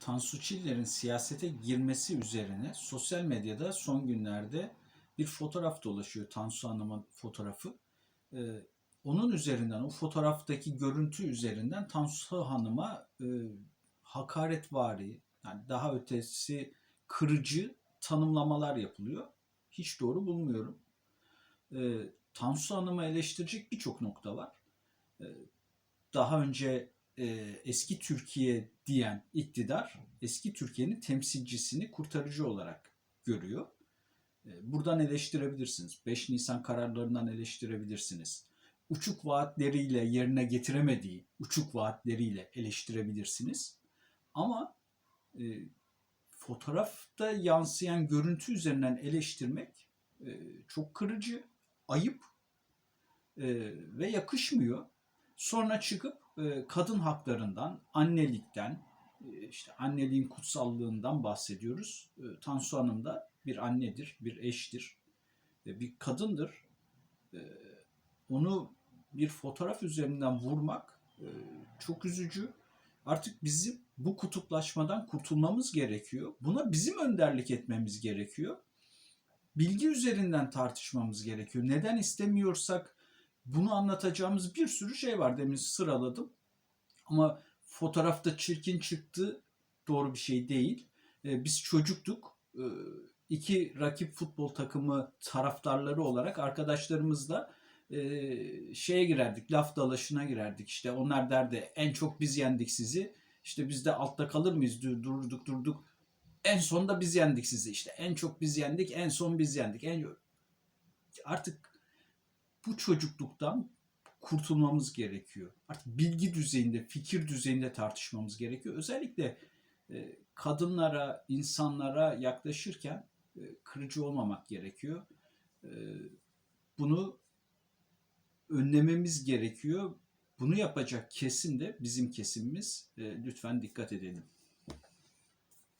Tansu Çiller'in siyasete girmesi üzerine sosyal medyada son günlerde bir fotoğraf dolaşıyor. Tansu Hanım'ın fotoğrafı. Ee, onun üzerinden, o fotoğraftaki görüntü üzerinden Tansu Hanım'a e, hakaretvari, yani daha ötesi kırıcı tanımlamalar yapılıyor. Hiç doğru bulmuyorum. Ee, Tansu Hanım'ı eleştirecek birçok nokta var. Ee, daha önce e, eski Türkiye diyen iktidar eski Türkiye'nin temsilcisini kurtarıcı olarak görüyor. E, buradan eleştirebilirsiniz. 5 Nisan kararlarından eleştirebilirsiniz. Uçuk vaatleriyle yerine getiremediği uçuk vaatleriyle eleştirebilirsiniz. Ama e, fotoğrafta yansıyan görüntü üzerinden eleştirmek e, çok kırıcı, ayıp e, ve yakışmıyor. Sonra çıkıp e, kadın haklarından, annelikten, e, işte anneliğin kutsallığından bahsediyoruz. E, Tansu Hanım da bir annedir, bir eştir, e, bir kadındır. E, onu bir fotoğraf üzerinden vurmak çok üzücü. Artık bizim bu kutuplaşmadan kurtulmamız gerekiyor. Buna bizim önderlik etmemiz gerekiyor. Bilgi üzerinden tartışmamız gerekiyor. Neden istemiyorsak bunu anlatacağımız bir sürü şey var demin sıraladım. Ama fotoğrafta çirkin çıktı doğru bir şey değil. Ee, biz çocuktuk. Ee, iki rakip futbol takımı taraftarları olarak arkadaşlarımızla e, şeye girerdik, laf dalaşına girerdik. İşte onlar derdi en çok biz yendik sizi. İşte biz de altta kalır mıyız? Dur- Durduk durduk. En sonunda biz yendik sizi. İşte en çok biz yendik, en son biz yendik. En artık bu çocukluktan kurtulmamız gerekiyor. Artık bilgi düzeyinde, fikir düzeyinde tartışmamız gerekiyor. Özellikle e, kadınlara, insanlara yaklaşırken e, kırıcı olmamak gerekiyor. E, bunu önlememiz gerekiyor. Bunu yapacak kesim de bizim kesimimiz. E, lütfen dikkat edelim.